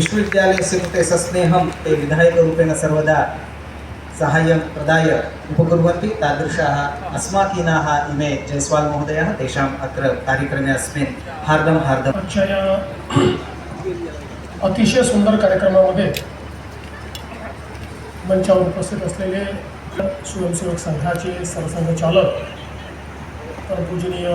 विश्वविद्यालयस्य कृते सस्नेहं ते विधायकरूपेण सर्वदा साहाय्यं प्रदाय उपकुर्वन्ति तादृशाः अस्माकीनाः इमे जयस्वाल् महोदयः तेषाम् अत्र कार्यक्रमे अस्मिन् हार्दं हार्दं। आजच्या या अतिशय सुंदर कार्यक्रमामध्ये मंचावर उपस्थित असलेले स्वयंसेवक संघाचे सरसंघचालक परपूजनीय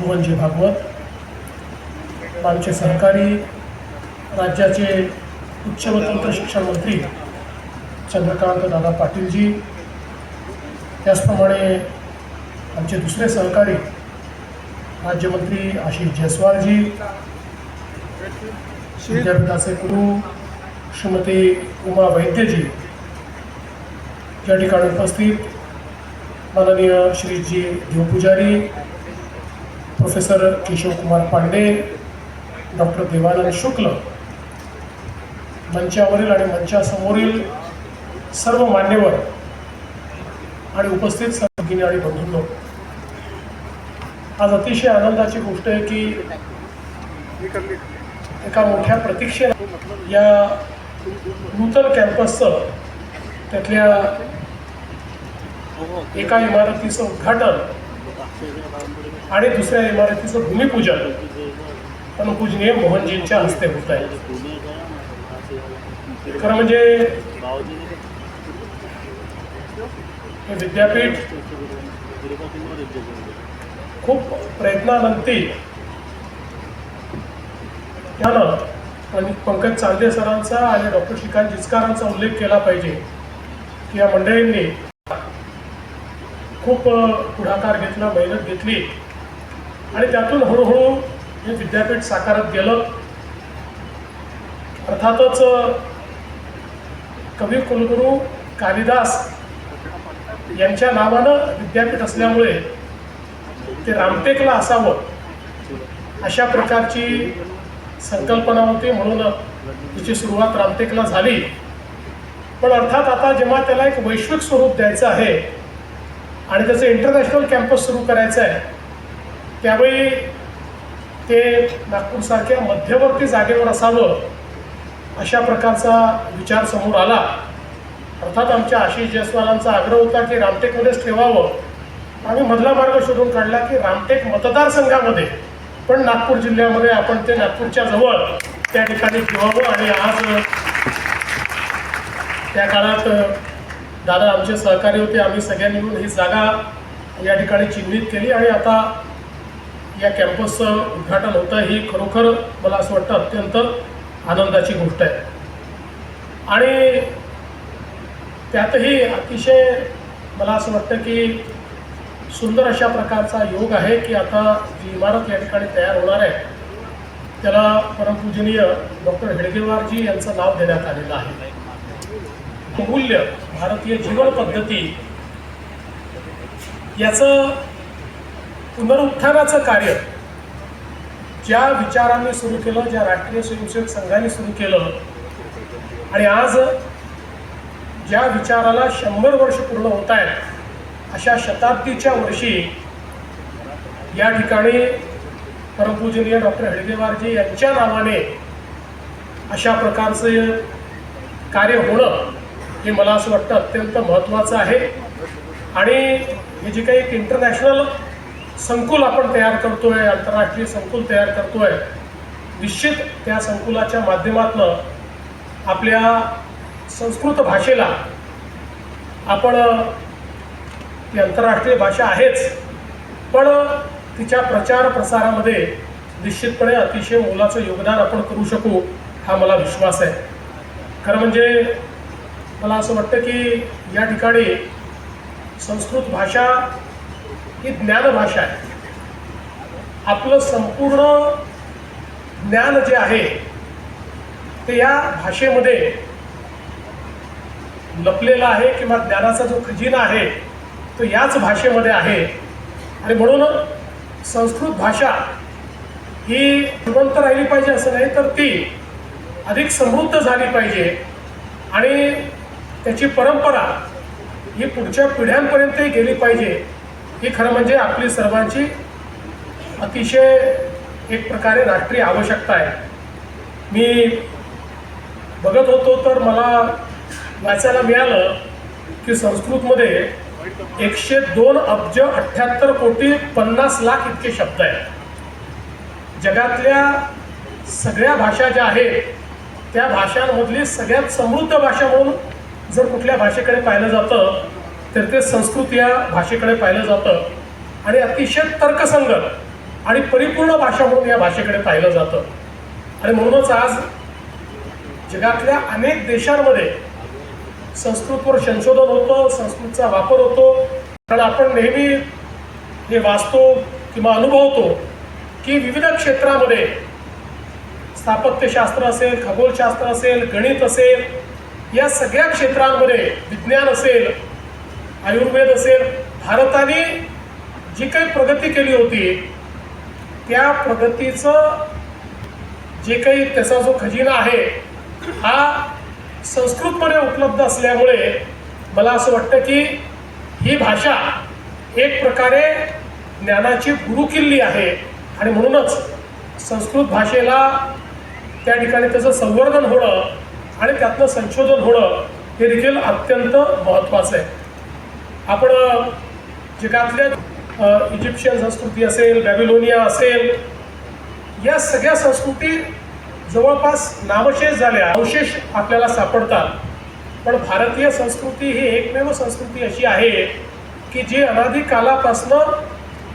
भुवनजी भागवत आमचे सहकारी राज्याचे उच्च व तंत्र शिक्षण मंत्री चंद्रकांत दादा पाटीलजी. त्याचप्रमाणे आमचे दुसरे सहकारी राज्यमंत्री आशिष जयस्वालजी विद्यापीठाचे गुरु श्रीमती उमा वैद्यजी या ठिकाणी उपस्थित. माननीय श्रीजी देवपुजारी प्रोफेसर केशवकुमार पांडे डॉक्टर देवानंद शुक्ल मंचावरील आणि मंचासमोरील सर्व मान्यवर आणि उपस्थित सर्व आणि बंधूंनो आज अतिशय आनंदाची गोष्ट आहे की एका मोठ्या प्रतीक्षे या नूतन कॅम्पसचं त्यातल्या एका इमारतीचं उद्घाटन आणि दुसऱ्या इमारतीचं भूमिपूजन पूजनीय मोहनजींच्या हस्ते होत आहे. खरं म्हणजे विद्यापीठ खूप प्रयत्नानंतर त्यानं आणि पंकज चांदे सरांचा आणि डॉक्टर श्रीकांत जिचकारांचा उल्लेख केला पाहिजे की या मंडळींनी खूप पुढाकार घेतला मेहनत घेतली आणि त्यातून हळूहळू हे विद्यापीठ साकारत गेलं. अर्थातच कवी कुलगुरू कालिदास यांच्या नावानं विद्यापीठ असल्यामुळे ते रामटेकला असावं अशा प्रकारची संकल्पना होती म्हणून तिची सुरुवात रामटेकला झाली. पण अर्थात आता जेव्हा त्याला एक वैश्विक स्वरूप द्यायचं आहे आणि त्याचं इंटरनॅशनल कॅम्पस सुरू करायचं आहे त्यावेळी ते नागपूरसारख्या मध्यवर्ती जागेवर असावं अशा प्रकारचा विचार समोर आला. अर्थात आमच्या आशिष जयस्वालांचा आग्रह होता की रामटेकमध्येच ठेवावं. आम्ही मधला मार्ग शोधून काढला की रामटेक मतदारसंघामध्ये पण नागपूर जिल्ह्यामध्ये आपण ते नागपूरच्या जवळ त्या ठिकाणी ठेवावं. आणि आज त्या काळात दादा आमचे सहकारी होते. आम्ही सगळ्यांनी मिळून ही जागा या ठिकाणी चिन्हित केली. आणि आता या कॅम्पसचं उद्घाटन होतं. ही खरोखर मला असं वाटतं अत्यंत आनंदाची गोष्ट आहे. आणि त्यातही अतिशय मला असं वाटतं की सुंदर अशा प्रकारचा योग आहे की आता जी इमारत या ठिकाणी तयार होणार आहे त्याला परमपूजनीय डॉक्टर हेडगेवारजी यांचं नाव देण्यात आलेलं आहे. बहुल्य भारतीय जीवन पद्धती याचं पुनरुत्थानाचं कार्य ज्या विचारांनी सुरू केलं ज्या राष्ट्रीय स्वयंसेवक संघाने सुरू केलं आणि आज ज्या विचाराला शंभर वर्ष पूर्ण होत आहेत अशा शताब्दीच्या वर्षी या ठिकाणी परमपूजनीय डॉक्टर हेडगेवारजी यांच्या नावाने अशा प्रकारचं कार्य होणं हे मला असं वाटतं अत्यंत महत्त्वाचं आहे. आणि हे जे काही एक इंटरनॅशनल संकुल आपण तयार करतोय आंतरराष्ट्रीय संकुल तयार करतोय. निश्चित त्या संकुलाच्या माध्यमातून आपल्या संस्कृत भाषेला आपण ती आंतरराष्ट्रीय भाषा आहेच पण तिच्या प्रचार प्रसारामध्ये निश्चितपणे अतिशय मोलाचं योगदान आपण करू शकू हा मला विश्वास आहे. खरं म्हणजे मला असं वाटतं की या ठिकाणी संस्कृत भाषा ही ज्ञानभाषा आहे. आपलं संपूर्ण ज्ञान जे आहे ते या भाषेमध्ये लपलेला आहे किंवा ज्ञानाचा जो खजिना आहे तो याच भाषेमध्ये आहे. आणि म्हणून संस्कृत भाषा ही जिवंत राहिली पाहिजे असं नाही तर ती अधिक समृद्ध झाली पाहिजे. आणि त्याची परंपरा ही पुढच्या पिढ्यांपर्यंतही गेली पाहिजे. ही खरं म्हणजे आपली सर्वांची अतिशय एक प्रकारे राष्ट्रीय आवश्यकता आहे. मी बघत होतो तर मला वाचायला मिळालं की संस्कृतमध्ये एकशे दोन अब्ज अठ्ठ्याहत्तर कोटी पन्नास लाख इतके शब्द आहेत. जगातल्या सगळ्या भाषा ज्या आहेत त्या भाषांमधली सगळ्यात समृद्ध भाषा म्हणून जर कुठल्या भाषेकडे पाहिलं जातं तर ते संस्कृत या भाषेकडे पाहिलं जातं. आणि अतिशय तर्कसंगत आणि परिपूर्ण भाषा म्हणून या भाषेकडे पाहिलं जातं. आणि म्हणूनच आज जगातल्या अनेक देशांमध्ये संस्कृतवर संशोधन होतं संस्कृतचा वापर होतो. कारण आपण नेहमी हे वाचतो किंवा अनुभवतो की विविध क्षेत्रामध्ये स्थापत्यशास्त्र असेल खगोलशास्त्र असेल गणित असेल या सगळ्या क्षेत्रांमध्ये विज्ञान असेल आयुर्वेद असेल भारताने जी काही प्रगती केली होती त्या प्रगतीचं जे काही त्याचा जो खजिना आहे हा संस्कृतमध्ये उपलब्ध असल्यामुळे मला असं वाटतं की ही भाषा एक प्रकारे ज्ञानाची गुरुकिल्ली आहे. आणि म्हणूनच संस्कृत भाषेला त्या ठिकाणी त्याचं संवर्धन होणं आणि त्यातलं संशोधन होणं हे देखील अत्यंत महत्त्वाचं आहे. आपण जगातल्या इजिप्शियन संस्कृती असेल बॅबिलोनिया असेल या सगळ्या संस्कृती जवळपास नामशेष झाल्या. अवशेष आपल्याला सापडतात. पण भारतीय संस्कृती ही एकमेव संस्कृती अशी आहे की जी अनादी कालापासनं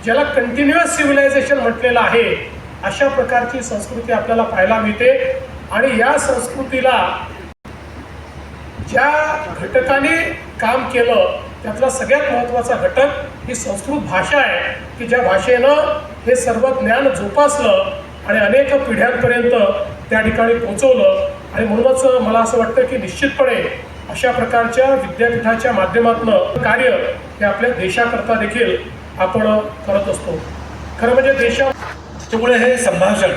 ज्याला कंटिन्युअस सिव्हिलायझेशन म्हटलेलं आहे अशा प्रकारची संस्कृती आपल्याला पाहायला मिळते. आणि या संस्कृतीला ज्या घटकाने काम केलं त्यातला सगळ्यात महत्त्वाचा घटक ही संस्कृत भाषा आहे की ज्या भाषेनं हे सर्व ज्ञान जोपासलं आणि अनेक पिढ्यांपर्यंत त्या ठिकाणी पोचवलं. आणि म्हणूनच मला असं वाटतं की निश्चितपणे अशा प्रकारच्या विद्यापीठाच्या माध्यमातून कार्य हे आपल्या देशाकरता देखील आपण करत असतो. खरं म्हणजे देशा त्यामुळे हे संभाषण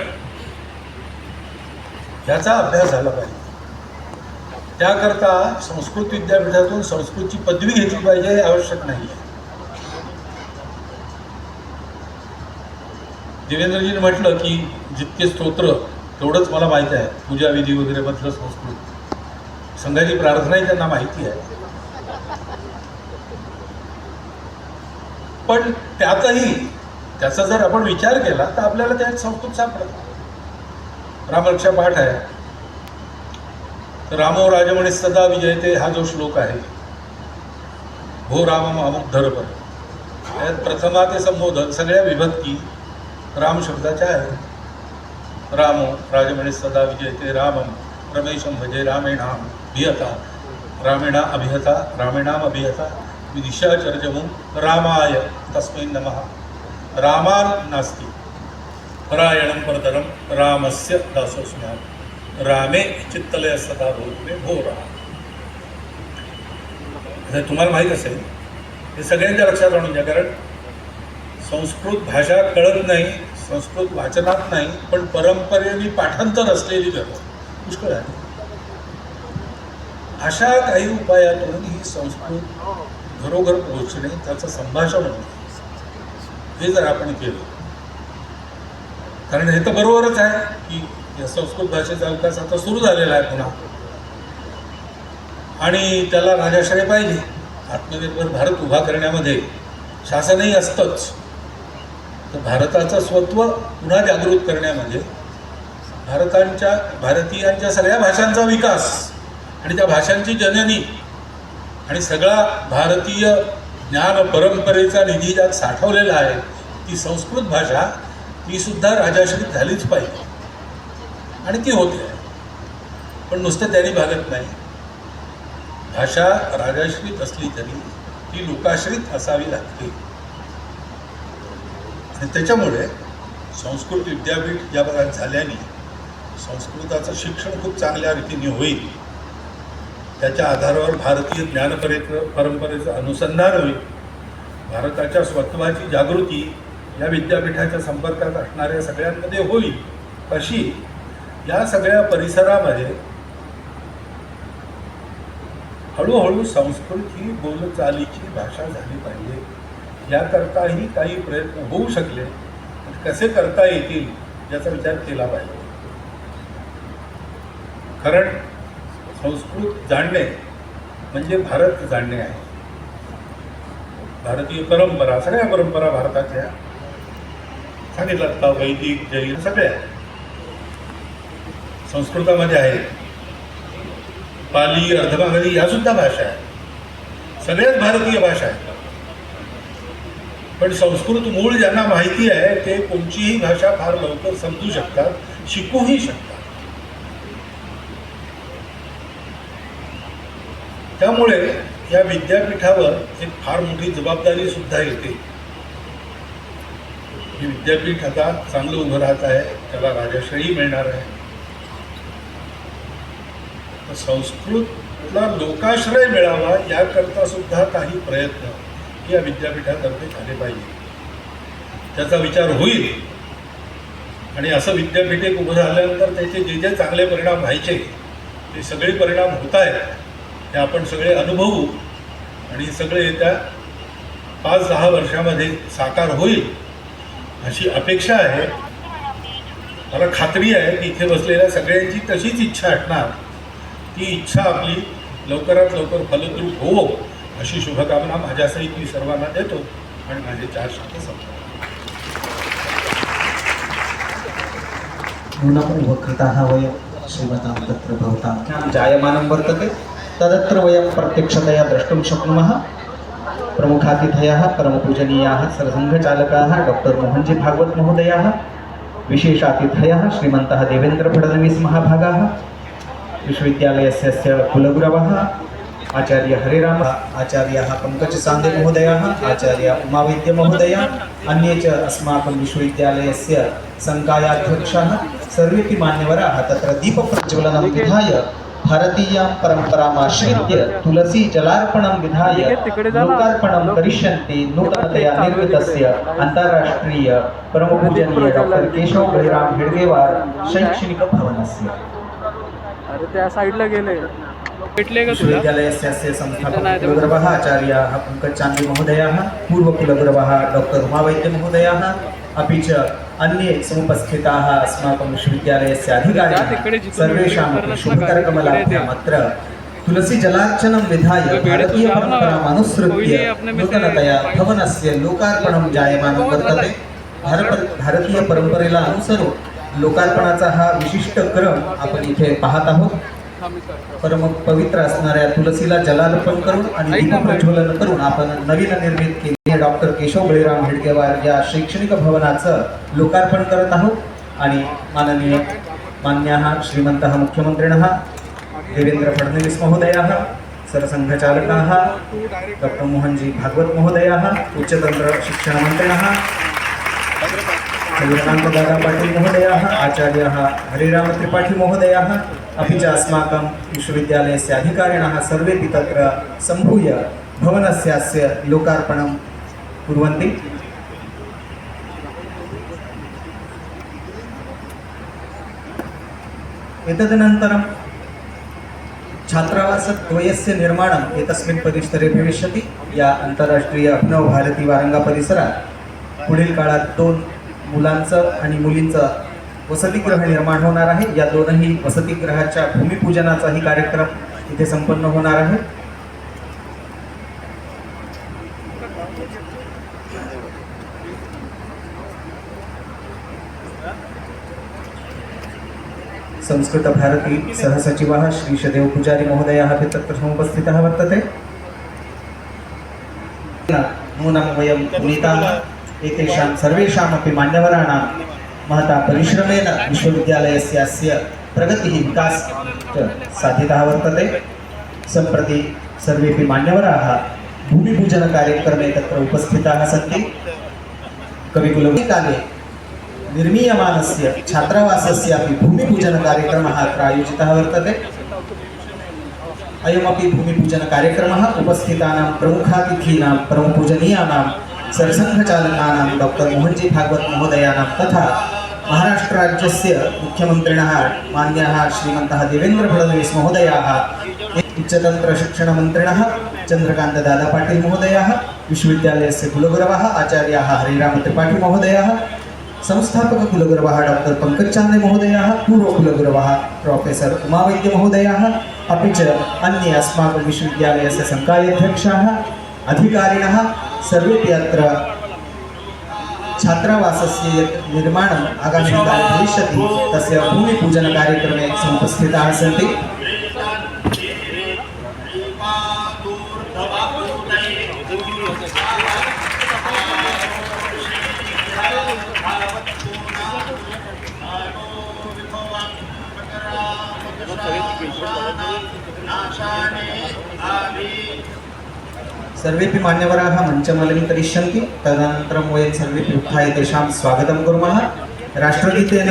याचा अभ्यास झाला पाहिजे. त्याकरता संस्कृत विद्यापीठातून संस्कृतची पदवी घेतली पाहिजे हे आवश्यक नाही. आहे देवेंद्रजीने म्हटलं की जितके स्तोत्र तेवढंच मला माहिती आहे. पूजा विधी वगैरे मधलं संस्कृत. संघाची प्रार्थनाही त्यांना माहिती आहे. पण त्यातही त्याचा जर आपण विचार केला तर आपल्याला त्यात संस्कृत सापडत रामरक्षा पाठ आहे. रामो राजमणे सदा विजयते हा जो श्लोक आहे. भो राम अमुक धरपर. त्यात प्रथमा ते संबोधन सगळ्या विभक्ती राम शब्दाच्या आहेत. रामो राजमणे सदा विजयते रामम रमेशम भजे रामेणाम भियता रामेणा अभिहता रामेणाम अभिहता. विदिशाचर्जमु रामाय तस्मै नमः. रामान् नास्ति. परायणं परतरं रामस्य दासोऽस्म्याम् रामे चित्तलय सदा भूतमे भो राम तुम्हाला माहीत असेल हे सगळ्यांच्या लक्षात आणून घ्या कारण संस्कृत भाषा कळत नाही संस्कृत वाचनात नाही पण परंपरेने पाठांतर असलेली गरज पुष्कळ आहे. अशा काही उपायातून ही संस्कृत घरोघर पोहोचणे त्याचं संभाषण होणे हे जर आपण केलं कारण हे तर बरोबरच आहे की या संस्कृत भाषेचा विकास आता सुरू झालेला आहे पुन्हा. आणि त्याला राजाश्रय पाहिजे. आत्मनिर्भर भारत उभा करण्यामध्ये शासनही असतंच. तर भारताचं स्वत्व पुन्हा जागृत करण्यामध्ये भारतांच्या भारतीयांच्या सगळ्या भाषांचा विकास आणि त्या भाषांची जननी आणि सगळा भारतीय ज्ञान परंपरेचा निधी ज्यात साठवलेला आहे ती संस्कृत भाषा ती सुद्धा राजाश्रित झालीच पाहिजे. आणि ती होते. पण नुसतं त्यांनी भागत नाही. भाषा राजाश्रित असली तरी ती लोकाश्रित असावी लागते. आणि त्याच्यामुळे संस्कृत विद्यापीठ या भागात झाल्याने संस्कृताचं शिक्षण खूप चांगल्या रीतीने होईल. त्याच्या आधारावर भारतीय ज्ञानपरे परंपरेचं अनुसंधान होईल. भारताच्या स्वत्वाची जागृती या विद्यापीठाच्या संपर्कात असणाऱ्या सगळ्यांमध्ये होईल. अशी या सगळ्या परिसरामध्ये हळूहळू संस्कृत ही बोलचालीची भाषा झाली पाहिजे. याकरताही काही प्रयत्न होऊ शकले कसे करता येतील याचा विचार केला पाहिजे. कारण संस्कृत जाणणे म्हणजे भारत जाणणे आहे. भारतीय परंपरा सगळ्या परंपरा भारताच्या सांगितलं का वैदिक जैन सगळ्या. संस्कृतामध्ये आहे. पाली अर्धमागधी या सुद्धा भाषा आहेत सगळ्याच भारतीय भाषा आहेत. पण संस्कृत मूळ ज्यांना माहिती आहे ते कोणचीही भाषा फार लवकर समजू शकतात शिकूही शकतात. त्यामुळे या विद्यापीठावर एक फार मोठी जबाबदारी सुद्धा येते. हे विद्यापीठ आता चांगलं उभं राहत आहे त्याला राजाश्रयी मिळणार आहे. संस्कृतला लोकाश्रय मिळावा याकरता सुद्धा काही प्रयत्न या विद्यापीठातर्फे झाले पाहिजे. त्याचा विचार होईल. आणि असं विद्यापीठ एक उभं राहिल्यानंतर त्याचे जे जे चांगले परिणाम व्हायचे ते सगळे परिणाम होत आहेत ते आपण सगळे अनुभवू आणि सगळे येत्या पाच दहा वर्षामध्ये साकार होईल अशी अपेक्षा आहे. मला खात्री आहे की इथे बसलेल्या सगळ्यांची तशीच इच्छा असणार. ही इच्छा आपली लवकरात लवकर फलद्रूप होवो अशी शुभकामना माझ्यासहित मी सर्वांना देतो आणि माझे चार शब्द संपतो नूनम् वयं श्रीमतां तत्र भवतां जायमानं वर्तते. तदत्र वयं प्रत्यक्षतया द्रष्टुं शक्नुमः. प्रमुखातिथयः परमपूजनीयाः सरसङ्घचालकाः डाक्टर् मोहनजी भागवत महोदयाः विशेषातिथयः श्रीमन्तः देवेन्द्र महाभागाः विश्वविद्यालयस्य कुलगुरवः आचार्य हरिराम आचार्याः पङ्कजसान्दे आचार्यः आचार्य उमावैद्यमहोदया अन्ये च अस्माकं विश्वविद्यालयस्य सङ्कायाध्यक्षाः सर्वेपि मान्यवराः। तत्र दीपप्रज्वलनं विधाय भारतीयां परम्परामाश्रित्य तुलसी जलार्पणं विधाय लोकार्पणं करिष्यन्ति नूतनतया निर्मितस्य अन्ताराष्ट्रीय परमपूजनीय डॉक्टर केशव बळीराम हेडगेवार शैक्षणिकभवनस्य। अरे त्या साईडला गेले. भेटले का तुला? विश्वविद्यालयस्य संस्थापकः कुलगुरवः आचार्याः महोदयाः पूर्वकुलगुरवः डॉक्टर् उमावैद्यमहोदयाः अपि च अन्ये समुपस्थिताः अस्माकं विश्वविद्यालयस्य अधिकारिणः. सर्वेषामपि व्हिडिओ शुभकर्कमलाभ्याम् अत्र तुलसीजलार्चनं विधाय भारतीयपरम्परामनुसृत्य नूतनतया भवनस्य लोकार्पणं जायमानं वर्तते. भारत भारतीय परंपरेला अनुसरून लोकार्पणाचा हा विशिष्ट क्रम आपण इथे पाहत आहोत. परम पवित्र असणाऱ्या तुलसीला जलार्पण करून आणि दीपप्रज्वलन करून आपण नवीन निर्मित केलेल्या डॉक्टर केशव बळीराम हेडगेवार या शैक्षणिक भवनाचं लोकार्पण करत आहोत. आणि माननीय मान्याः श्रीमन्तः मुख्यमन्त्रिणः देवेन्द्र फडणवीस महोदयाः सरसङ्घचालकाः डॉक्टर मोहनजी भागवत महोदयाः उच्चतन्त्र शिक्षणमन्त्रिणः श्रीरकान्तदादा महोदयाः आचार्याः हरिराम महोदयाः अपि च अस्माकं विश्वविद्यालयस्य अधिकारिणः सर्वेपि तत्र सम्भूय भवनस्यास्य लोकार्पणं कुर्वन्ति। एतदनन्तरं छात्रावासद्वयस्य निर्माणम् एतस्मिन् परिसरे भविष्यति। या आंतरराष्ट्रीय अभिनव भारती वारंगा परिसरात पुढील काळात दोन मुलांचं आणि मुलींचं वसतिगृह निर्माण होणार आहे. या दोनही वसतिगृहाच्या भूमिपूजनाचाही कार्यक्रम इथे संपन्न होणार आहे. संस्कृतभारती सहसचिवः श्रीशदेव पुजारी महोदयः अपि तत्र समुपस्थितः वर्तते. नूनं वयं नीताः एतेषां सर्वेषामपि मान्यवराणां महता परिश्रमेण विश्वविद्यालयस्य अस्य प्रगतिः विकासः च साधितः वर्तते। सम्प्रति सर्वेपि मान्यवराः भूमिपूजनकार्यक्रमे तत्र उपस्थिताः सन्ति। कविकुलकाले निर्मीयमानस्य छात्रावासस्यापि भूमिपूजनकार्यक्रमः अत्र आयोजितः वर्तते। अयमपि भूमिपूजनकार्यक्रमः उपस्थितानां प्रमुखातिथीनां परमपूजनीयानां सरसङ्घचालकानां डॉक्टर् मोहनजी भागवत महोदयानां तथा महाराष्ट्रराज्यस्य मुख्यमन्त्रिणः मान्याः श्रीमन्तः देवेन्द्र फडणवीस महोदयाः उच्चतन्त्रशिक्षणमन्त्रिणः चन्द्रकान्तदादा पाटील महोदयाः, विश्वविद्यालयस्य कुलगुरवः आचार्याः हरिराम त्रिपाठी महोदयाः, संस्थापक कुलगुरवः डॉक्टर् पङ्कजचान्दे महोदयाः पूर्वकुलगुरवः प्रोफेसर् उमावैद्यमहोदयाः अपि च अन्ये अस्माकं विश्वविद्यालयस्य सङ्कायाध्यक्षाः अधिकारिणः सर्वेपि छात्रावासस्य निर्माणम् आगामिकाले भविष्यति। तस्य भूमिपूजनकार्यक्रमे समुपस्थिताः सन्ति। सर्वेपि मान्यवराः मञ्चमलङ्करिष्यन्ति तदनन्तरं वयं सर्वेपि उत्थाय तेषां स्वागतं कुर्मः। राष्ट्रगीतेन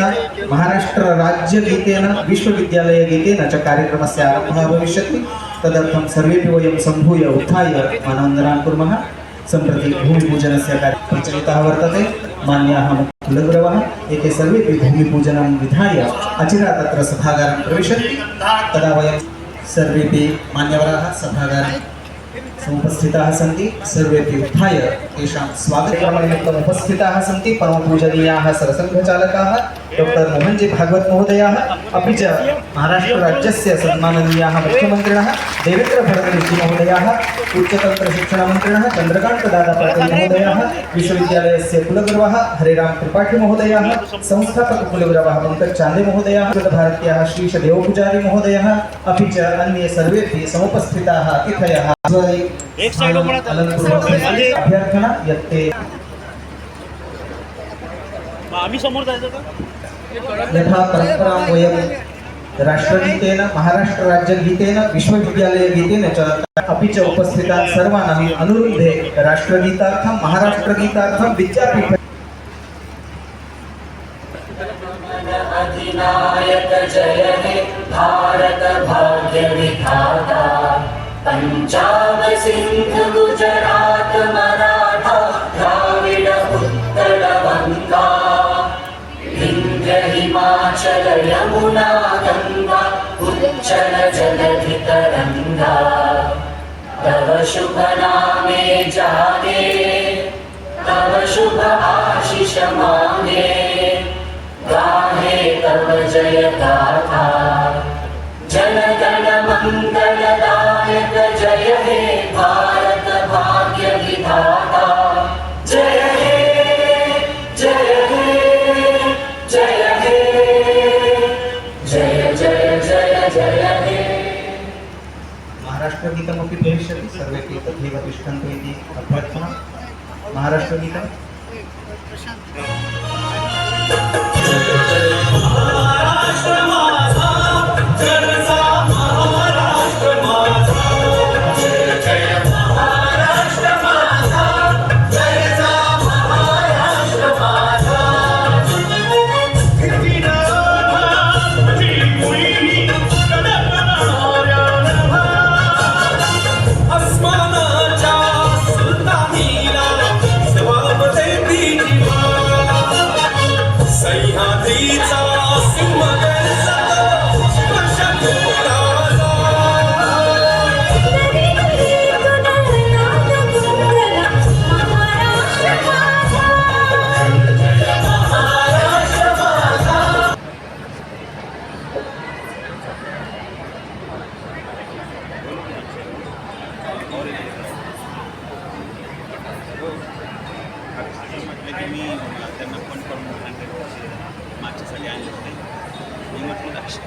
महाराष्ट्रराज्यगीतेन विश्वविद्यालयगीतेन च कार्यक्रमस्य आरम्भः भविष्यति। तदर्थं सर्वेपि वयं सम्भूय उत्थाय मानवन्दनां कुर्मः। सम्प्रति भूमिपूजनस्य कार्यं प्रचलितः वर्तते। मान्याः कुलगुरवः एते सर्वेपि भूमिपूजनं विधाय अचिरा तत्र सभागारं प्रविशन्ति। तदा वयं सर्वेपि मान्यवराः सभागारं समुपस्थिताः सन्ति। सर्वेपि उत्थाय तेषां स्वागतकर्मनिमित्तम् उपस्थिताः सन्ति। परमपूजनीयाः सरसङ्घचालकाः, डॉक्टर् मोहनजी भागवत महोदयाः, अपि च महाराष्ट्रराज्यस्य सन्माननीयाः मुख्यमन्त्रिणः, देवेन्द्र फडणवीसजी महोदयाः उच्चतन्त्रशिक्षणमन्त्रिणः चन्द्रकान्तदादा पाटील महोदयाः, विश्वविद्यालयस्य कुलगुरवः हरेराम त्रिपाठी महोदयाः संस्थापककुलगुरवः पङ्कज चान्दे महोदयाः भारत्याः श्रीश देवपुजारी महोदयः, अपि च अन्ये सर्वेपि समुपस्थिताः अतिथयः अलङ्कुर्वन्ति अभ्यर्थना यत्ते आम्ही समोर जायचं का? यथा परम्परां वयं राष्ट्रगीतेन महाराष्ट्रराज्यगीतेन विश्वविद्यालयगीतेन च अपि च उपस्थितान् सर्वान् अनुरुद्धे राष्ट्रगीतार्थं महाराष्ट्रगीतार्थं विद्यापीठ अधिनायक जय हे भारत भाग्य विधाता पञ्चामसिन्धु गुजरात मराठा द्राविड उत्तरवङ्गा इन्द्र हिमाचल यमुना गङ्गा उच्चल जलधितरङ्गा तव शुभ नामे जाने तव शुभ आशिष माने। गाहे तव जयदा गण मंगलदायक जय हे भारत भाग्य विधाता। जय हे जय हे जय हे जय जय जय जय हे। महाराष्ट्रगीतमपि भविष्यति सर्वेपि तथैव तिष्ठन्तु इति अभ्यर्थना। महाराष्ट्रगीतं अस्मानाच्या मागच्यासाठी म्हटलं लक्ष